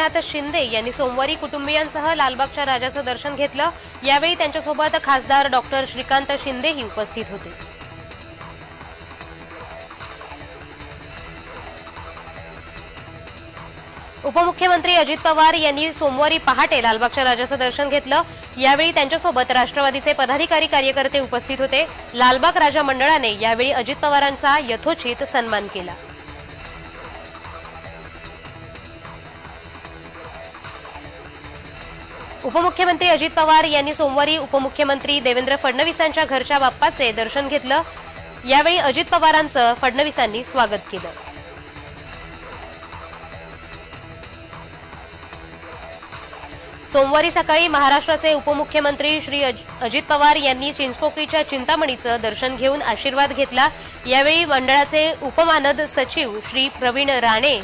एकनाथ शिंदे यांनी सोमवारी कुटुंबियांसह लालबागच्या राजाचं दर्शन घेतलं. यावेळी त्यांच्यासोबत खासदार डॉक्टर श्रीकांत शिंदेही उपस्थित होते. उपमुख्यमंत्री अजित पवार यांनी सोमवारी पहाटे लालबागच्या राजाचं दर्शन घेतलं. यावेळी त्यांच्यासोबत राष्ट्रवादीचे पदाधिकारी कार्यकर्ते उपस्थित होते. लालबाग राजा मंडळाने यावेळी अजित पवारांचा यथोचित सन्मान केला. उपमुख्यमंत्री अजित पवार यांनी सोमवारी उपमुख्यमंत्री देवेंद्र फडणवीसांच्या घरच्या बाप्पाचे दर्शन घेतलं. यावेळी अजित पवारांचं फडणवीसांनी स्वागत केलं. सोमवारी सकाळी महाराष्ट्राचे उपमुख्यमंत्री श्री अजित पवार यांनी चिंचपोकळीच्या चिंतामणीचं दर्शन घेऊन आशीर्वाद घेतला. यावेळी मंडळाचे उपमानद सचिव श्री प्रवीण राणे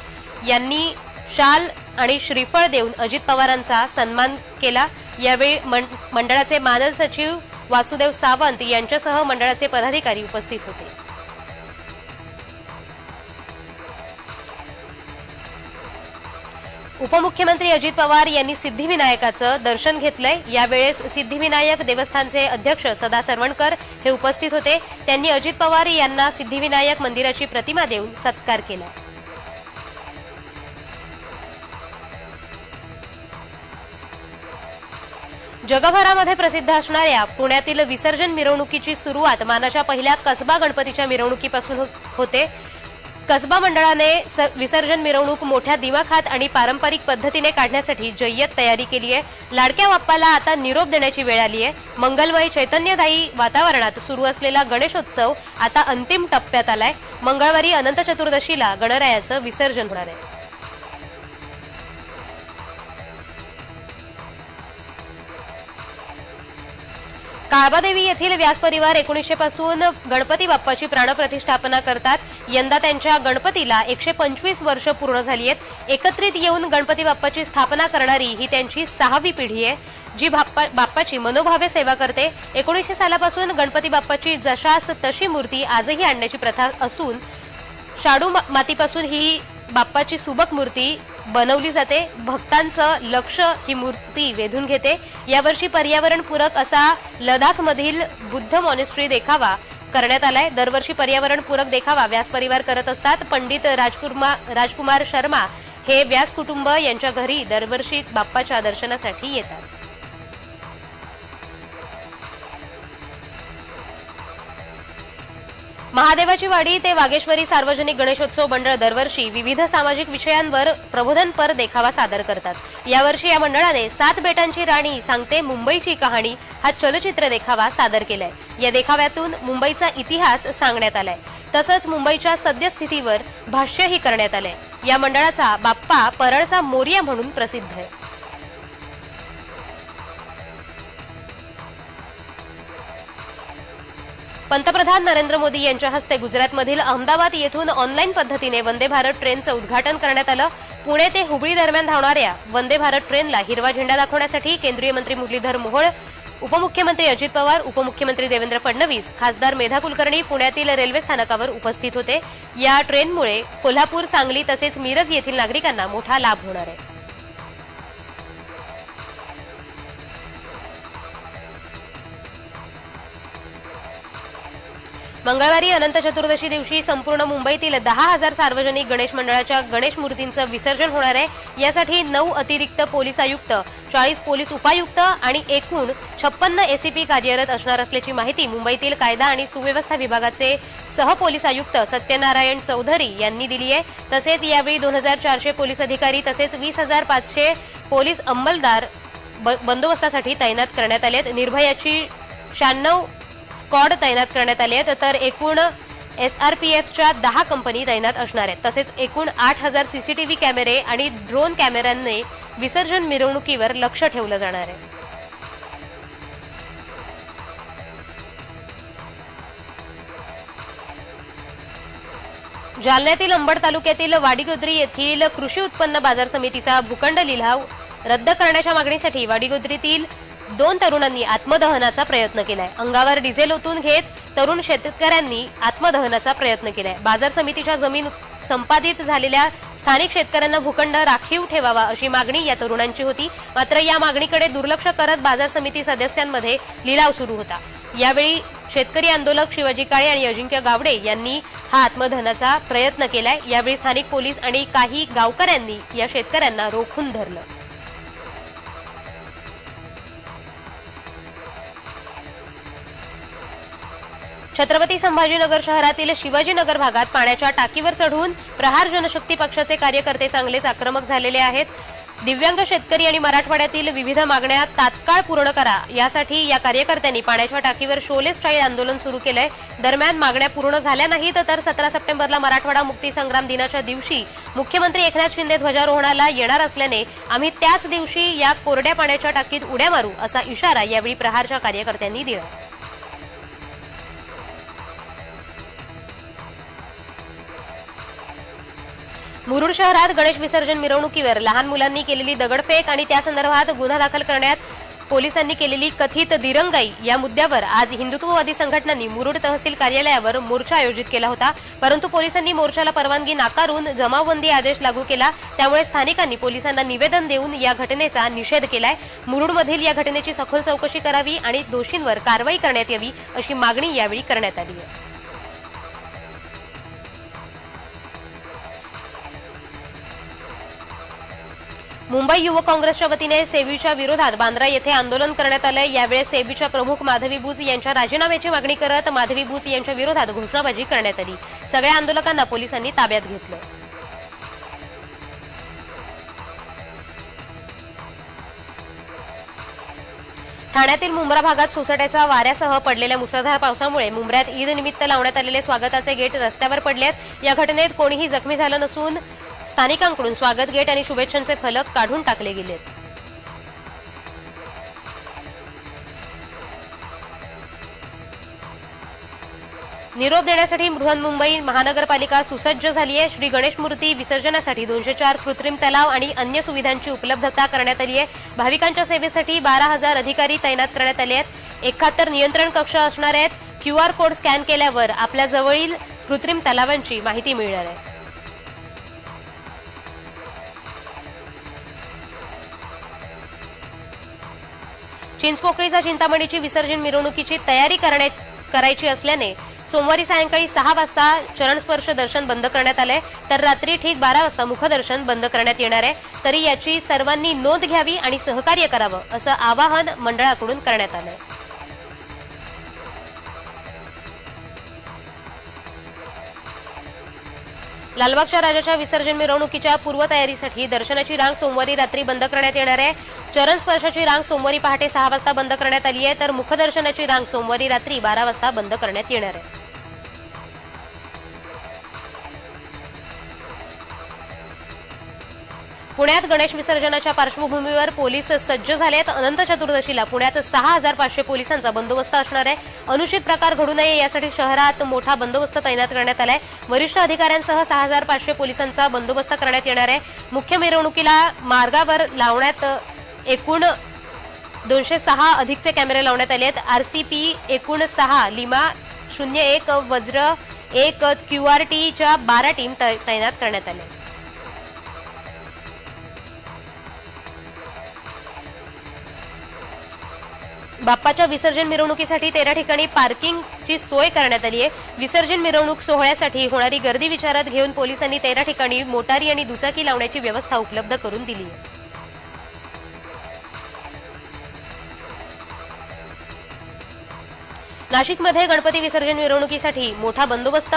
यांनी शाल आणि श्रीफळ देऊन अजित पवारांचा सन्मान केला. यावेळी मंडळाचे मानद सचिव वासुदेव सावंत यांच्यासह मंडळाचे पदाधिकारी उपस्थित होते. उपमुख्यमंत्री अजित पवार यांनी सिद्धिविनायकाचं दर्शन घेतलंय. यावेळेस सिद्धिविनायक देवस्थानचे अध्यक्ष सदा सरवणकर हे उपस्थित होते. त्यांनी अजित पवार यांना सिद्धिविनायक मंदिराची प्रतिमा देऊन सत्कार केला. जगभरामध्ये प्रसिद्ध असणाऱ्या पुण्यातील विसर्जन मिरवणुकीची सुरुवात मानाच्या पहिल्या कसबा गणपतीच्या मिरवणुकीपासून हो- होते. कसबा मंडळाने स- विसर्जन मिरवणूक मोठ्या दिमाखात आणि पारंपरिक पद्धतीने काढण्यासाठी जय्यत तयारी केली आहे. लाडक्या बाप्पाला आता निरोप देण्याची वेळ आली आहे. मंगलमय चैतन्यदायी वातावरणात सुरू असलेला गणेशोत्सव आता अंतिम टप्प्यात आलाय. मंगळवारी अनंत चतुर्दशीला गणरायाचं विसर्जन होणार आहे. काळबादेवी येथील व्यास परिवार एकोणीसशे पासून गणपती बाप्पाची प्राणप्रतिष्ठापना करतात. यंदा त्यांच्या गणपतीला एकशे पंचवीस वर्ष पूर्ण झाली आहेत. एकत्रित येऊन गणपती बाप्पाची स्थापना करणारी ही त्यांची सहावी पिढी आहे. जी बाप्पा बाप्पाची मनोभावे सेवा करते. एकोणीसशे सालापासून गणपती बाप्पाची जशास तशी मूर्ती आजही आणण्याची प्रथा असून शाडू मा- मातीपासून ही बाप्पाची सुबक मूर्ती बनवली जाते. भक्तांचं लक्ष ही मूर्ती वेधून घेते. यावर्षी पर्यावरणपूरक असा लडाखमधील बुद्ध मॉनेस्ट्री देखावा करण्यात आलाय. दरवर्षी पर्यावरणपूरक देखावा व्यास परिवार करत असतात. पंडित राजकुमार राजकुमार शर्मा हे व्यास कुटुंब यांच्या घरी दरवर्षी बाप्पाच्या दर्शनासाठी येतात. महादेवाची वाडी ते वागेश्वरी सार्वजनिक गणेशोत्सव मंडळ दरवर्षी विविध सामाजिक विषयांवर प्रबोधनपर देखावा सादर करतात. यावर्षी या मंडळाने सात बेटांची राणी सांगते मुंबईची कहाणी हा चलचित्र देखावा सादर केलाय. या देखाव्यातून मुंबईचा इतिहास सांगण्यात आलाय. तसंच मुंबईच्या सद्यस्थितीवर भाष्यही करण्यात आलंय. या मंडळाचा बाप्पा परळचा मोरिया म्हणून प्रसिद्ध आहे. पंतप्रधान नरेंद्र मोदी यांच्या हस्ते गुजरातमधील अहमदाबाद येथून ऑनलाईन पद्धतीने वंदे भारत ट्रेनचं उद्घाटन करण्यात आलं. पुणे ते हुबळी दरम्यान धावणाऱ्या वंदे भारत ट्रेनला हिरवा झेंडा दाखवण्यासाठी केंद्रीय मंत्री मुरलीधर मोहोळ उपमुख्यमंत्री अजित पवार उपमुख्यमंत्री देवेंद्र फडणवीस खासदार मेधा कुलकर्णी पुण्यातील रेल्वे स्थानकावर उपस्थित होते. या ट्रेनमुळे कोल्हापूर सांगली तसेच मिरज येथील नागरिकांना मोठा लाभ होणार आहे. मंगळवारी अनंत चतुर्दशी दिवशी संपूर्ण मुंबईतील दहा हजार सार्वजनिक गणेश मंडळाच्या गणेश मूर्तींचं विसर्जन होणार आहे. यासाठी नऊ अतिरिक्त पोलीस आयुक्त चाळीस पोलीस उपायुक्त आणि एकूण छप्पन्न एसीपी कार्यरत असणार असल्याची माहिती मुंबईतील कायदा आणि सुव्यवस्था विभागाचे सहपोलीस आयुक्त सत्यनारायण चौधरी यांनी दिली आहे. तसेच यावेळी दोन हजार चारशे पोलीस अधिकारी तसेच वीस हजार पाचशे पोलीस अंमलदार ब- बंदोबस्तासाठी तैनात करण्यात आले आहेत. निर्भयाची शहाण्णव स्कॉड तैनात करण्यात आले आहेत. तर एकूण एस आर पी एफच्या दहा कंपनी तैनात असणार आहेत. तसेच एकूण आठ हजार सीसीटीव्ही कॅमेरे आणि ड्रोन कॅमेऱ्यांनी विसर्जन मिरवणुकीवर लक्ष ठेवलं जाणार आहे. जालन्यातील अंबड तालुक्यातील वाडीगोद्री येथील कृषी उत्पन्न बाजार समितीचा भूखंड लिलाव रद्द करण्याच्या मागणीसाठी वाडीगोद्रीतील दोन तरुणांनी आत्मदहनाचा प्रयत्न केलाय. अंगावर डिझेल ओतून घेत तरुण शेतकऱ्यांनी आत्मदहनाचा प्रयत्न केलाय. बाजार समितीच्या जमीन संपादित झालेल्या स्थानिक शेतकऱ्यांना भूखंड राखीव ठेवावा अशी मागणी या तरुणांची होती. मात्र या मागणीकडे दुर्लक्ष करत बाजार समिती सदस्यांमध्ये लिलाव सुरू होता. यावेळी शेतकरी आंदोलक शिवाजी काळे आणि अजिंक्य गावडे यांनी हा आत्मधनाचा प्रयत्न केलाय. यावेळी स्थानिक पोलीस आणि काही गावकऱ्यांनी या शेतकऱ्यांना रोखून धरलं. छत्रपती संभाजीनगर शहरातील शिवाजीनगर भागात पाण्याच्या टाकीवर चढून प्रहार जनशक्ती पक्षाचे कार्यकर्ते चांगलेच आक्रमक झालेले आहेत. दिव्यांग शेतकरी आणि मराठवाड्यातील विविध मागण्या तात्काळ पूर्ण करा यासाठी या कार्यकर्त्यांनी पाण्याच्या टाकीवर शोले स्टाईल आंदोलन सुरू केलंय. दरम्यान मागण्या पूर्ण झाल्या नाहीत तर सतरा सप्टेंबरला मराठवाडा मुक्ती संग्राम दिनाच्या दिवशी मुख्यमंत्री एकनाथ शिंदे ध्वजारोहणाला येणार असल्याने आम्ही त्याच दिवशी या कोरड्या पाण्याच्या टाकीत उड्या मारू असा इशारा यावेळी प्रहारच्या कार्यकर्त्यांनी दिला. मुरुड शहरात गणेश विसर्जन मिरवणुकीवर लहान मुलांनी केलेली दगडफेक आणि त्या संदर्भात गुन्हा दाखल करण्यात पोलिसांनी केलेली कथित दिरंगाई या मुद्द्यावर आज हिंदुत्ववादी संघटनांनी मुरुड तहसील कार्यालयावर मोर्चा आयोजित केला होता. परंतु पोलिसांनी मोर्चाला परवानगी नाकारून जमावबंदी आदेश लागू केला. त्यामुळे स्थानिकांनी पोलिसांना निवेदन देऊन या घटनेचा निषेध केलाय. मुरुडमधील या घटनेची सखोल चौकशी करावी आणि दोषींवर कारवाई करण्यात यावी अशी मागणी यावेळी करण्यात आली आहे. मुंबई युवक काँग्रेसच्या वतीने सेबीच्या विरोधात बांद्रा येथे आंदोलन करण्यात आलंय. यावेळी सेबीच्या प्रमुख माधवी बुज यांच्या राजीनाम्याची मागणी करत माधवी बुज यांच्या विरोधात घोषणाबाजी करण्यात आली. सगळ्या आंदोलकांना पोलिसांनी ताब्यात घेतलं. ठाण्यातील मुंब्रा भागात सोसाट्याच्या वाऱ्यासह पडलेल्या मुसळधार पावसामुळे मुंबऱ्यात ईद निमित्त लावण्यात आलेले स्वागताचे गेट रस्त्यावर पडलेत. या घटनेत कोणीही जखमी झालं नसून स्थानिकांकडून स्वागत गेट आणि शुभेच्छांचे फलक काढून टाकले गेलेत निरोप देण्यासाठी बृहन्मुंबई महानगरपालिका सुसज्ज झाली आहे. श्री गणेश मूर्ती विसर्जनासाठी दोनशे चार कृत्रिम तलाव आणि अन्य सुविधांची उपलब्धता करण्यात आली आहे. भाविकांच्या सेवेसाठी बारा हजार अधिकारी तैनात करण्यात आले आहेत. एकाहत्तर नियंत्रण कक्ष असणार आहेत. क्यू आर कोड स्कॅन केल्यावर आपल्या जवळील कृत्रिम तलावांची माहिती मिळणार आहे. चिंचपोकळीचा चिंतामणीची विसर्जन मिरवणुकीची तयारी करण्यात करायची असल्याने सोमवारी सायंकाळी सहा वाजता चरणस्पर्श दर्शन बंद करण्यात आलंय. तर रात्री ठीक बारा वाजता मुखदर्शन बंद करण्यात येणार आहे. तरी याची सर्वांनी नोंद घ्यावी आणि सहकार्य करावं असं आवाहन मंडळाकडून करण्यात आलंय. लालबागच्या राजाच्या विसर्जन मिरवणुकीच्या पूर्वतयारीसाठी दर्शनाची रांग सोमवारी रात्री बंद करण्यात येणार आहे. चरण स्पर्शाची रांग सोमवारी पहाटे सहा वाजता बंद करण्यात आली आहे. तर मुखदर्शनाची रांग सोमवारी रात्री बारा वाजता बंद करण्यात येणार आहे. पुण्यात गणेश विसर्जनाच्या पार्श्वभूमीवर पोलीस सज्ज झाले आहेत अनंत चतुर्दशीला पुण्यात सहा हजार पाचशे पोलिसांचा बंदोबस्त असणार आहे. अनुचित प्रकार घडू नये यासाठी शहरात मोठा बंदोबस्त तैनात करण्यात आलाय. वरिष्ठ अधिकाऱ्यांसह सहा हजार पाचशे पोलिसांचा बंदोबस्त करण्यात येणार आहे. मुख्य मिरवणुकीला मार्गावर लावण्यात एकूण दोनशे सहा अधिकचे कॅमेरे लावण्यात आले आहेत. आरसीपी एकूण सहा लिमा शून्य एक वज्र एक क्यू आर टीच्या बारा टीम तै- तैनात करण्यात आल्या बाप्पाच्या विसर्जन मिरवणुकीसाठी तेरा ठिकाणी पार्किंगची सोय करण्यात आली आहे. विसर्जन मिरवणूक सोहळ्यासाठी होणारी गर्दी विचारात घेऊन पोलिसांनी तेरा ठिकाणी मोटारी आणि दुचाकी लावण्याची व्यवस्था उपलब्ध करून दिली आहे. नाशिकमध्ये गणपती विसर्जन मिरवणुकीसाठी मोठा बंदोबस्त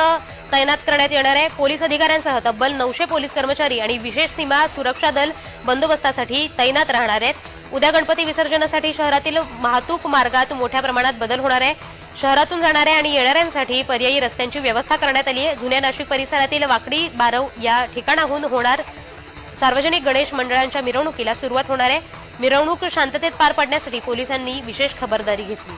तैनात करण्यात येणार आहे. पोलीस अधिकाऱ्यांसह तब्बल नऊशे पोलीस कर्मचारी आणि विशेष सीमा सुरक्षा दल बंदोबस्तासाठी तैनात राहणार आहेत. उद्या गणपती विसर्जनासाठी शहरातील वाहतूक मार्गात मोठ्या प्रमाणात बदल होणार आहे. शहरातून जाणाऱ्या आणि येणाऱ्यांसाठी पर्यायी रस्त्यांची व्यवस्था करण्यात आली आहे. जुन्या नाशिक परिसरातील वाकडी बारव या ठिकाणाहून होणार सार्वजनिक गणेश मंडळांच्या मिरवणुकीला सुरुवात होणार आहे. मिरवणूक शांततेत पार पाडण्यासाठी पोलिसांनी विशेष खबरदारी घेतली.